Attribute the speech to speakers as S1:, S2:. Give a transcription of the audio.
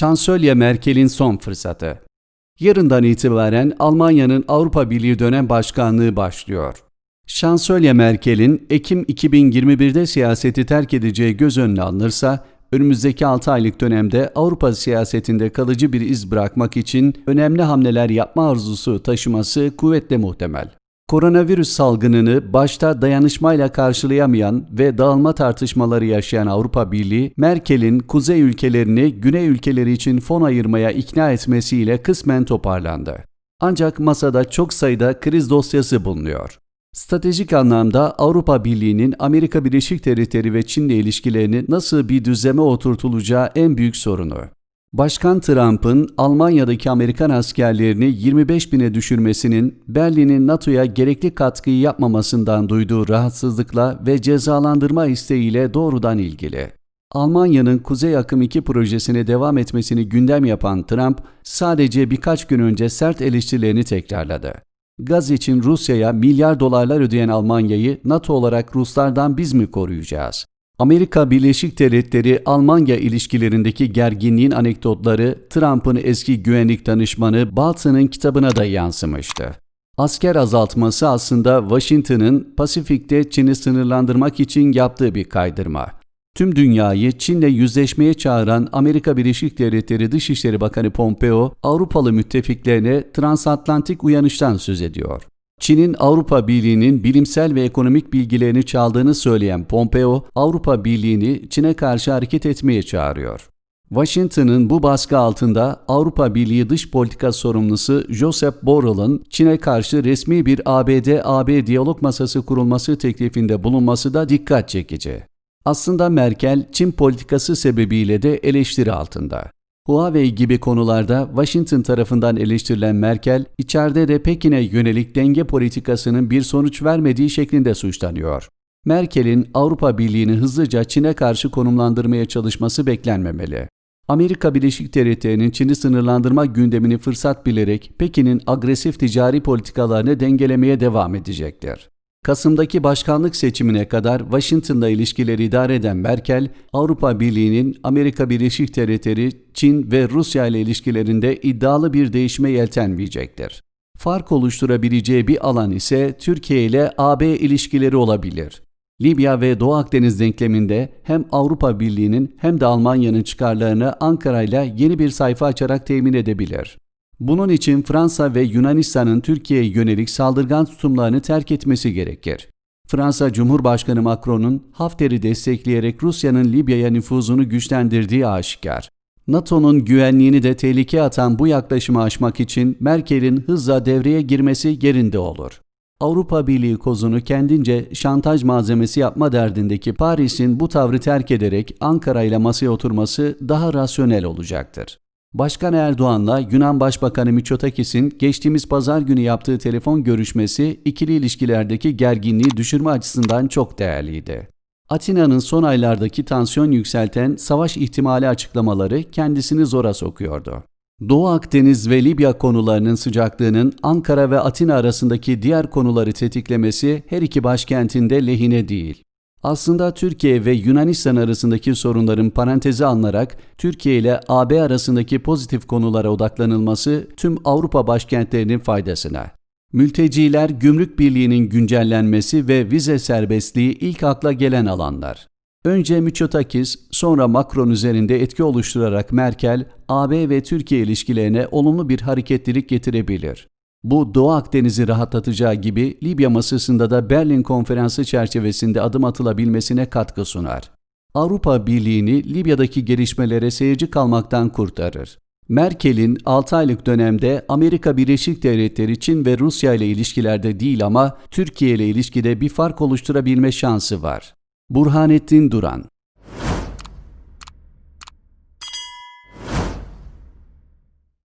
S1: Şansölye Merkel'in son fırsatı. Yarından itibaren Almanya'nın Avrupa Birliği dönem başkanlığı başlıyor. Şansölye Merkel'in Ekim 2021'de siyaseti terk edeceği göz önüne alınırsa, önümüzdeki 6 aylık dönemde Avrupa siyasetinde kalıcı bir iz bırakmak için önemli hamleler yapma arzusu taşıması kuvvetle muhtemel. Koronavirüs salgınını başta dayanışmayla karşılayamayan ve dağılma tartışmaları yaşayan Avrupa Birliği, Merkel'in kuzey ülkelerini güney ülkeleri için fon ayırmaya ikna etmesiyle kısmen toparlandı. Ancak masada çok sayıda kriz dosyası bulunuyor. Stratejik anlamda Avrupa Birliği'nin Amerika Birleşik Devletleri ve Çin'le ilişkilerini nasıl bir düzleme oturtulacağı en büyük sorunu. Başkan Trump'ın Almanya'daki Amerikan askerlerini 25 bine düşürmesinin Berlin'in NATO'ya gerekli katkıyı yapmamasından duyduğu rahatsızlıkla ve cezalandırma isteğiyle doğrudan ilgili. Almanya'nın Kuzey Akım 2 projesine devam etmesini gündem yapan Trump, sadece birkaç gün önce sert eleştirilerini tekrarladı. Gaz için Rusya'ya milyar dolarlar ödeyen Almanya'yı NATO olarak Ruslardan biz mi koruyacağız? Amerika Birleşik Devletleri Almanya ilişkilerindeki gerginliğin anekdotları Trump'ın eski güvenlik danışmanı Bolton'ın kitabına da yansımıştı. Asker azaltması aslında Washington'ın Pasifik'te Çin'i sınırlandırmak için yaptığı bir kaydırma. Tüm dünyayı Çin'le yüzleşmeye çağıran Amerika Birleşik Devletleri Dışişleri Bakanı Pompeo, Avrupalı müttefiklerine transatlantik uyanıştan söz ediyor. Çin'in Avrupa Birliği'nin bilimsel ve ekonomik bilgilerini çaldığını söyleyen Pompeo, Avrupa Birliği'ni Çin'e karşı hareket etmeye çağırıyor. Washington'ın bu baskı altında Avrupa Birliği dış politika sorumlusu Joseph Borrell'ın Çin'e karşı resmi bir ABD-AB diyalog masası kurulması teklifinde bulunması da dikkat çekici. Aslında Merkel, Çin politikası sebebiyle de eleştiri altında. Huawei gibi konularda Washington tarafından eleştirilen Merkel, içeride de Pekin'e yönelik denge politikasının bir sonuç vermediği şeklinde suçlanıyor. Merkel'in Avrupa Birliği'ni hızlıca Çin'e karşı konumlandırmaya çalışması beklenmemeli. Amerika Birleşik Devletleri'nin Çin'i sınırlandırma gündemini fırsat bilerek Pekin'in agresif ticari politikalarını dengelemeye devam edecektir. Kasım'daki başkanlık seçimine kadar Washington'la ilişkileri idare eden Merkel, Avrupa Birliği'nin Amerika Birleşik Devletleri, Çin ve Rusya ile ilişkilerinde iddialı bir değişime yeltenmeyecektir. Fark oluşturabileceği bir alan ise Türkiye ile AB ilişkileri olabilir. Libya ve Doğu Akdeniz denkleminde hem Avrupa Birliği'nin hem de Almanya'nın çıkarlarını Ankara ile yeni bir sayfa açarak temin edebilir. Bunun için Fransa ve Yunanistan'ın Türkiye'ye yönelik saldırgan tutumlarını terk etmesi gerekir. Fransa Cumhurbaşkanı Macron'un Hafter'i destekleyerek Rusya'nın Libya'ya nüfuzunu güçlendirdiği aşikar. NATO'nun güvenliğini de tehlikeye atan bu yaklaşımı aşmak için Merkel'in hızla devreye girmesi yerinde olur. Avrupa Birliği kozunu kendince şantaj malzemesi yapma derdindeki Paris'in bu tavrı terk ederek Ankara ile masaya oturması daha rasyonel olacaktır. Başkan Erdoğan'la Yunan Başbakanı Mitsotakis'in geçtiğimiz pazar günü yaptığı telefon görüşmesi ikili ilişkilerdeki gerginliği düşürme açısından çok değerliydi. Atina'nın son aylardaki tansiyon yükselten savaş ihtimali açıklamaları kendisini zora sokuyordu. Doğu Akdeniz ve Libya konularının sıcaklığının Ankara ve Atina arasındaki diğer konuları tetiklemesi her iki başkentinde lehine değil. Aslında Türkiye ve Yunanistan arasındaki sorunların parantezi alınarak Türkiye ile AB arasındaki pozitif konulara odaklanılması tüm Avrupa başkentlerinin faydasına. Mülteciler, gümrük birliğinin güncellenmesi ve vize serbestliği ilk akla gelen alanlar. Önce Mitsotakis, sonra Macron üzerinde etki oluşturarak Merkel, AB ve Türkiye ilişkilerine olumlu bir hareketlilik getirebilir. Bu Doğu Akdeniz'i rahatlatacağı gibi Libya masasında da Berlin Konferansı çerçevesinde adım atılabilmesine katkı sunar. Avrupa Birliği'ni Libya'daki gelişmelere seyirci kalmaktan kurtarır. Merkel'in 6 aylık dönemde Amerika Birleşik Devletleri, Çin ve Rusya ile ilişkilerde değil ama Türkiye ile ilişkide bir fark oluşturabilme şansı var. Burhanettin Duran